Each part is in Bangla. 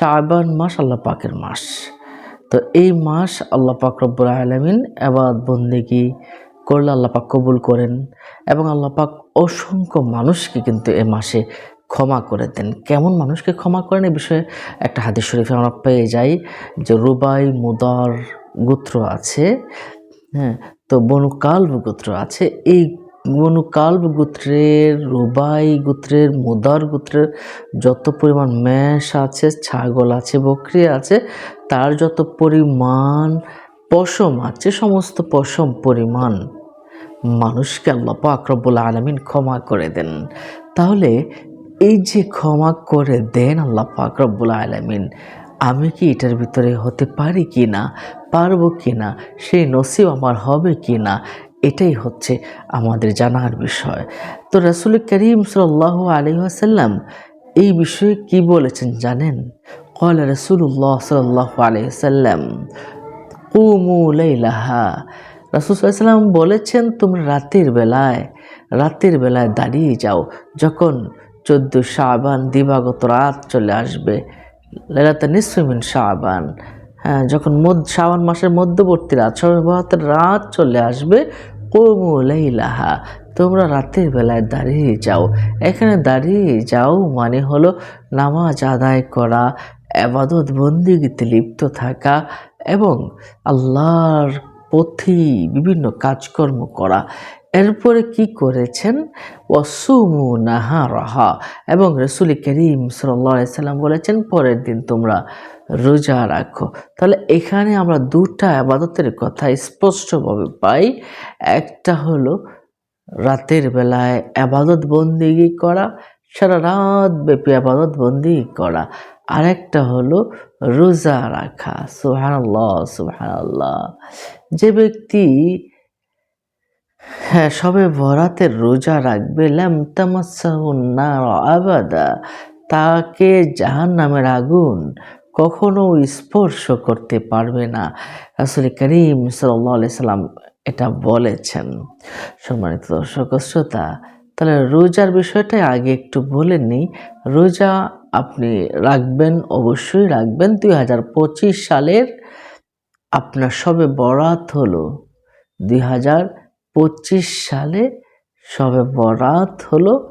শাবান মাস আল্লাহ পাকের মাস। তো এই মাস আল্লাহ পাক রব্বুল আলমিন এবাদ বন্দেগি করলে আল্লাহ পাক কবুল করেন এবং আল্লাহ পাক অসংখ্য মানুষকে কিন্তু এ মাসে ক্ষমা করে দেন। কেমন মানুষকে ক্ষমা করেন এ বিষয়ে একটা হাদিস শরীফে আমরা পেয়ে যাই যে রুবাই মুদার গোত্র আছে হ্যাঁ তো বনু কাল্ব গোত্র আছে। এই বনু কাল্ব গোত্রের, রুবাই গোত্রের, মুদার গোত্রের যত পরিমাণ মেষ আছে, ছাগল আছে, বকরি আছে, তার যত পরিমাণ পশম আছে, সমস্ত পশম পরিমাণ মানুষকে আল্লাহ পাক রব্বুল আলমিন ক্ষমা করে দেন। তাহলে এই যে ক্ষমা করে দেন আল্লাহ পাক রব্বুল আলমিন, আমি কি এটার ভিতরে হতে পারি কি না পারব কি না সেই নসিব আমার হবে কি না এটাই হচ্ছে আমাদের জানার বিষয়। তো রসুল করিম সাল্লাহ আলী আসাল্লাম এই বিষয়ে কি বলেছেন জানেন? কল রসুল্লাহ সাল্লাহ আলী সাল্লাম কুমু লাইলাহা। রাসুসাল্লাম বলেছেন, তোমরা রাতের বেলায় রাতের বেলায় দাঁড়িয়ে যাও। যখন চোদ্দ শাবান দিবাগত রাত চলে আসবে লেলাতে নিসমিন শাবান। হ্যাঁ যখন মধ্য, শাবান মাসের মধ্যবর্তী রাত সবে রাত চলে আসবে লাইলাহা, তোমরা রাতের বেলায় দাঁড়িয়ে যাও। এখানে দাঁড়িয়ে যাও মানে হলো নামাজ আদায় করা আবাদত বন্দিগিতে লিপ্ত থাকা এবং আল্লাহর পথি বিভিন্ন কাজকর্ম করা। এরপরে কি করেছেন? ওয়াসুমু নাহা রাহা এবং রসুল করিম সাল্লাম বলেছেন, পরের দিন তোমরা রোজা রাখো। তাহলে এখানে আমরা দুটা আবাদতের কথা স্পষ্টভাবে পাই। একটা হলো রাতের বেলায় আবাদত বন্দিগি করা, সারা রাত ব্যাপী আবাদত বন্দিগি করা। আরেকটা হলো রোজা রাখা সুহানাল্লাহ সুহানাল্লাহ যে ব্যক্তি হ্যাঁ সবে বরাতের রোজা রাখবে আবাদা। তাকে জাহান নামের আগুন কখনো স্পর্শ করতে পারবে না। আসলে করিম সাল্লাহ সাল্লাম এটা বলেছেন। সম্মানিত দর্শক শ্রোতা, তাহলে রোজার বিষয়টাই আগে একটু বলে নিই। রোজা আপনি রাখবেন, অবশ্যই রাখবেন। দুই হাজার পঁচিশ সালের আপনার সবে বরাত হলো। দুই হাজার পঁচিশ সালে সবে বরাত হলো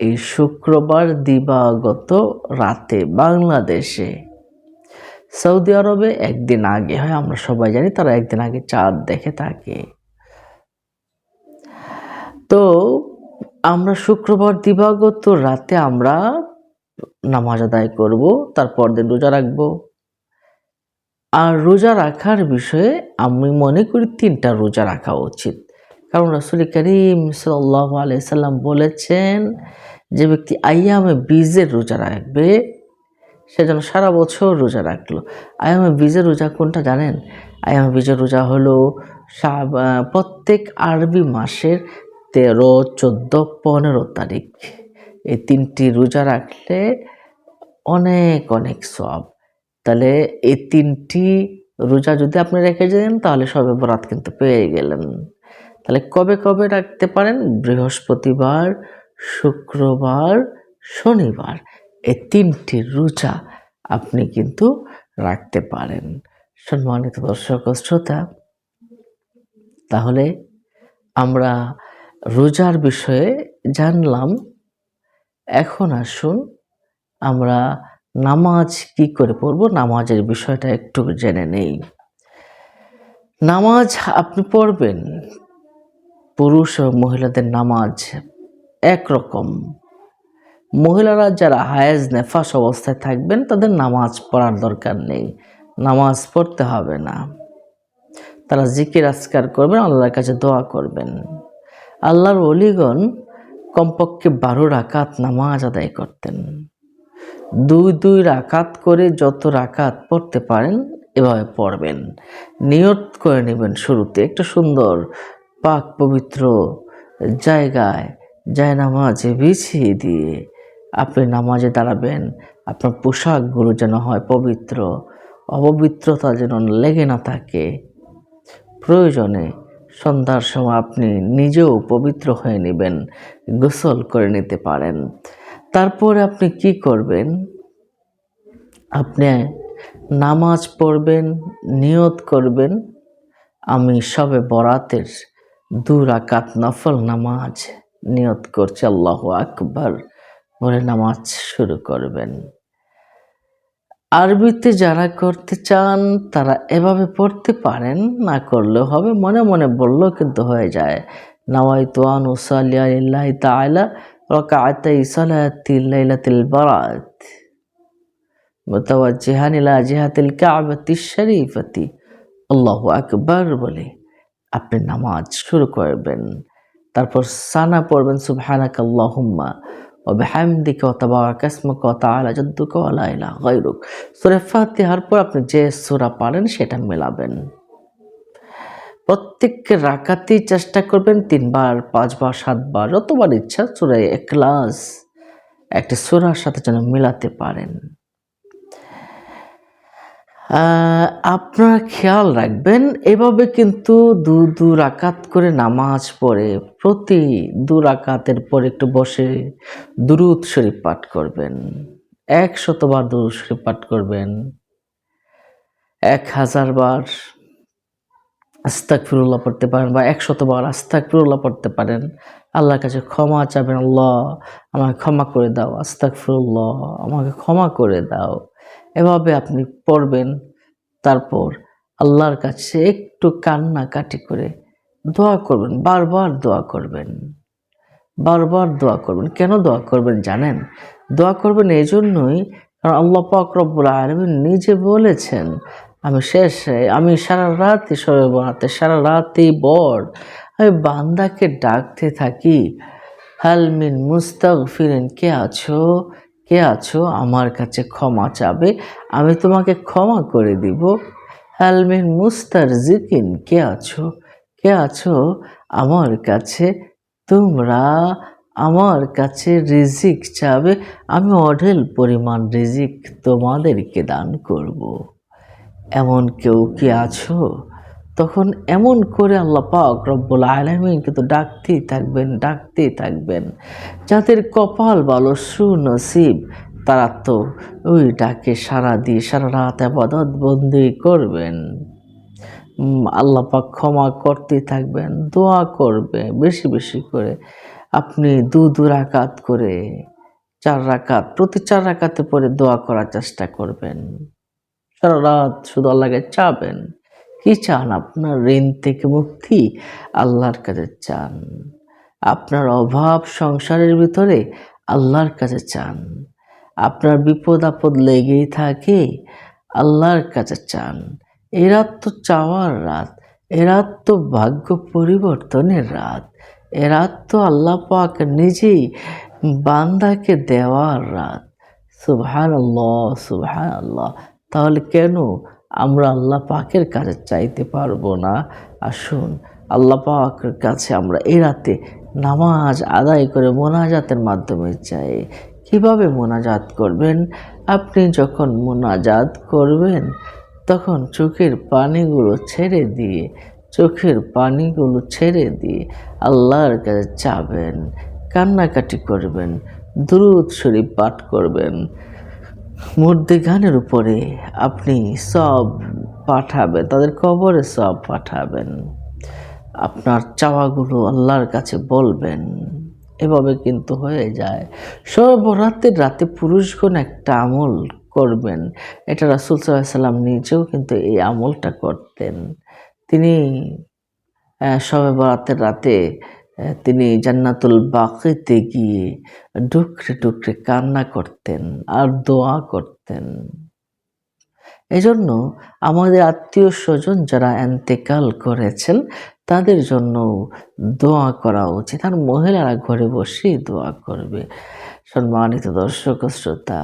এই শুক্রবার দিবাগত রাতে বাংলাদেশে। সৌদি আরবে একদিন আগে, হয় আমরা সবাই জানি, তারা একদিন আগে চাঁদ দেখে থাকে। তো আমরা শুক্রবার দিবাগত রাতে আমরা নামাজ আদায় করব, তারপর দিন রোজা রাখব। আর রোজা রাখার বিষয়ে আমি মনে করি তিনটা রোজা রাখা উচিত। কারণ রসুল করিম সাল্লাহ আলাইসাল্লাম বলেছেন, যে ব্যক্তি আইয়ামে বীজের রোজা রাখবে, সে যেন সারা বছর রোজা রাখল। আয়ামে বীজের রোজা কোনটা জানেন? আয়ামে বীজের রোজা হলো প্রত্যেক আরবি মাসের তেরো, চোদ্দ, পনেরো তারিখ। এই তিনটি রোজা রাখলে অনেক অনেক সব তাহলে এই তিনটি রোজা যদি আপনি রেখে যান তাহলে সবে বরাত কিন্তু পেয়ে গেলেন। তাহলে কবে কবে রাখতে পারেন? বৃহস্পতিবার, শুক্রবার, শনিবার। এই তিনটি রোজা আপনি কিন্তু রাখতে পারেন। সম্মানিত দর্শক শ্রোতা, তাহলে আমরা রোজার বিষয়ে জানলাম। এখন আসুন আমরা নামাজ কি করে পড়ব? নামাজের বিষয়টা একটু জেনে নেই। নামাজ আপনি পড়বেন পুরুষ ও মহিলাদের নামাজ একরকম। মহিলারা যারা হায়েজ নেফাস অবস্থায় থাকবেন, তাদের নামাজ পড়ার দরকার নেই। নামাজ পড়তে হবে না। তারা জিকির আজকার করবেন, আল্লাহর কাছে দোয়া করবেন। আল্লাহর অলিগণ কমপক্ষে বারো রাকাত নামাজ আদায় করতেন। দুই দুই রাকাত করে যত রাকাত পড়তে পারেন, এভাবে পড়বেন। নিয়ত করে নেবেন শুরুতে। একটা সুন্দর পাক পবিত্র জায়গায় যায় নামাজে বিছিয়ে দিয়ে আপনি নামাজে দাঁড়াবেন। আপনার পোশাকগুলো যেন হয় পবিত্র, অপবিত্রতা যেন লেগে না থাকে। প্রয়োজনে সন্ধ্যার সময় আপনি নিজেও পবিত্র হয়ে নেবেন, গোসল করে নিতে পারেন। তারপরে আপনি কি করবেন? আপনি নামাজ পড়বেন, নিয়ত করবেন, আমি সবে বরাতের দু রাকাত নফল নামাজ নিয়ত করছে, আল্লাহ আকবার। বলে নামাজ শুরু করবেন। আরবিতে যারা করতে চান, তারা এভাবে পড়তে পারেন, না করলেও হবে। মনে মনে বললেও কিন্তু হয়ে যায়। নাওয়াই তোয়ান উসাল্লাহ তালা রকাআতাই সালাতিল লাইলাতিল বারাত। মুতাওয়াজ্জিহান ইলা জিহাতিল কাবাতি শরীফতি। আল্লাহু আকবার বলে। আপনি নামাজ শুরু করবেন। তারপর সানা পড়বেন সুবহানাক আল্লাহুম্মা ওয়া বিহামদিকা ওয়া তাবারাকা ইসমুকা ওয়া তাআলা জাদ্দুকা ওয়া লা ইলাহা গায়রুক। সূরা ফাতিহার পর আপনি যে সূরা পারেন সেটা মেলাবেন। প্রত্যেক রাকাতেই চেষ্টা করবেন তিনবার, পাঁচবার, সাতবার যতবার ইচ্ছা সূরা ইখলাস। একটি সূরার সাথে যেন মেলাতে পারেন। আপনারা খেয়াল রাখবেন, এভাবে কিন্তু দু দু রাকাত করে নামাজ পড়ে, প্রতি দু রাকাতের পর একটু বসে দুরুদ শরীফ পাঠ করবেন, এক শতবার দুরুদ শরীফ পাঠ করবেন, এক হাজার বার আস্তাক ফিরুল্লাহ পড়তে পারেন বা একশতবার আস্তাক ফিরুল্লাহ পড়তে পারেন, আল্লাহর কাছে ক্ষমা চাবেন, আল্লাহ আমাকে ক্ষমা করে দাও আস্তাক ফিরুল্লাহ আমাকে ক্ষমা করে দাও। এভাবে আপনি পড়বেন। তারপর আল্লাহর কাছে একটু কান্নাকাটি করে দোয়া করবেন, বারবার দোয়া করবেন। বারবার দোয়া করবেন। কেন দোয়া করবেন জানেন? দোয়া করবেন এই জন্যই কারণ আল্লাহ পাক রব্বুল আলমিন নিজে বলেছেন, আমি শেষে, আমি সারা রাত সবে বানাতে, সারা রাতেই বর, আমি বান্দাকে ডাকতে থাকি। হালমিন মুস্তাক ফিরেন কে আছো? কে আছো? আমার কাছে ক্ষমা চাবে। আমি তোমাকে ক্ষমা করে দিব। হালমিন মুস্তার জিকিন কে আছো? কে আছো? আমার কাছে তোমরা আমার কাছে রিজিক চাবে। আমি অঢেল পরিমাণ রিজিক তোমাদেরকে দান করব। এমন কেউ কি আছো? তখন এমন করে আল্লাহ পাক রব্বুল আলমিন কিন্তু ডাকতেই থাকবেন ডাকতেই থাকবেন। যাদের কপাল ভালো, সুনসিব, তারা তো ওই ডাকে সারা দিয়ে সারা রাত আবাদত বন্দি করবেন। আল্লাহ পাক ক্ষমা করতে থাকবেন, দোয়া করবে বেশি বেশি করে। আপনি দু দু রাকাত করে, চার রাকাত, প্রতি চার রাকাতে পরে দোয়া করার চেষ্টা করবেন। সারা রাত শুধু আল্লাহকে চাবেন। কি চান? আপনার ঋণ থেকে মুক্তি আল্লাহর কাছে চান। আপনার অভাব সংসারের ভিতরে আল্লাহর কাছে চান। আপনার বিপদ আপদ লেগেই থাকে, আল্লাহর কাছে চান। এ রাত তো চাওয়ার রাত এ রাত তো ভাগ্য পরিবর্তনের রাত এ রাত তো আল্লাহ পাক নিজেই বান্দাকে দেওয়ার রাত। সুবহান আল্লাহ সুবহান আল্লাহ তাহলে কেন আমরা আল্লাহ পাকের কাছে চাইতে পারব না। আসুন, আল্লাহ পাকের কাছে আমরা এই রাতে নামাজ আদায় করে মোনাজাতের মাধ্যমে চাই কীভাবে মোনাজাত করবেন? আপনি যখন মোনাজাত করবেন, তখন চোখের পানিগুলো ছেড়ে দিয়ে, চোখের পানিগুলো ছেড়ে দিয়ে আল্লাহর কাছে চাবেন, কান্নাকাটি করবেন দ্রুত শরীফ পাঠ করবেন। মুর্দে গানের উপরে আপনি সব পাঠাবেন, তাদের কবরে সব পাঠাবেন। আপনার চাওয়াগুলো আল্লাহর কাছে বলবেন। এভাবে কিন্তু হয়ে যায়। সর্বরাতের রাতে পুরুষগণ একটা আমল করবেন। এটা রাসুল সাল্লাম নিজেও কিন্তু এই আমলটা করতেন। তিনি শবে বরাতের রাতে তিনি জান্নাতুল বাকিতে গিয়ে ডুকরে ডুকরে কান্না করতেন আর দোয়া করতেন। এজন্য আমাদের আত্মীয় স্বজন যারা এন্তেকাল করেছেন, তাদের জন্য দোয়া করা উচিত। আর মহিলারা ঘরে বসেই দোয়া করবে। সম্মানিত দর্শক শ্রোতা,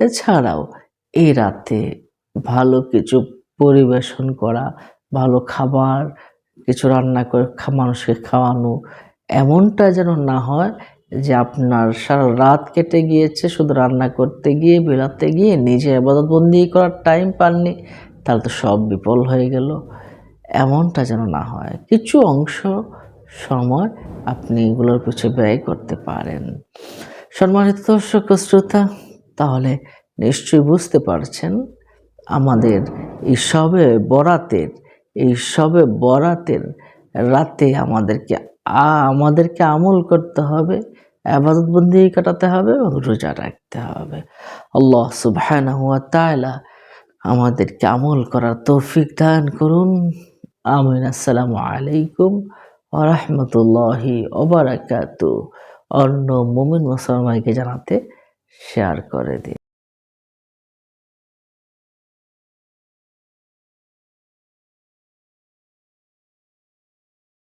এছাড়াও এই রাতে ভালো কিছু পরিবেশন করা, ভালো খাবার কিছু রান্না করে মানুষকে খাওয়ানো এমনটা যেন না হয় যে আপনার সারা রাত কেটে গিয়েছে, শুধু রান্না করতে গিয়ে বেরাতে গিয়ে, নিজে আবাদতবন্দি করার টাইম পাননি, তাহলে তো সব বিফল হয়ে গেল। এমনটা যেন না হয়। কিছু অংশ সময় আপনি এগুলোর পিছনে ব্যয় করতে পারেন। সম্মানিত দর্শক শ্রোতা, তাহলে নিশ্চয়ই বুঝতে পারছেন আমাদের এই সবে বরাতের এই সবে বরাতের রাতে আমাদেরকে আমাদেরকে আমল করতে হবে, আবাদত বন্দি কাটাতে হবে এবং রোজা রাখতে হবে। আল্লাহ সুবহানাহু ওয়া তাআলা আমাদেরকে আমল করার তৌফিক দান করুন। আমিন। আসসালামু আলাইকুম ওয়া রাহমাতুল্লাহি ওয়া বারাকাতু অন্য মুমিন মুসলমানকে জানাতে শেয়ার করে দিন।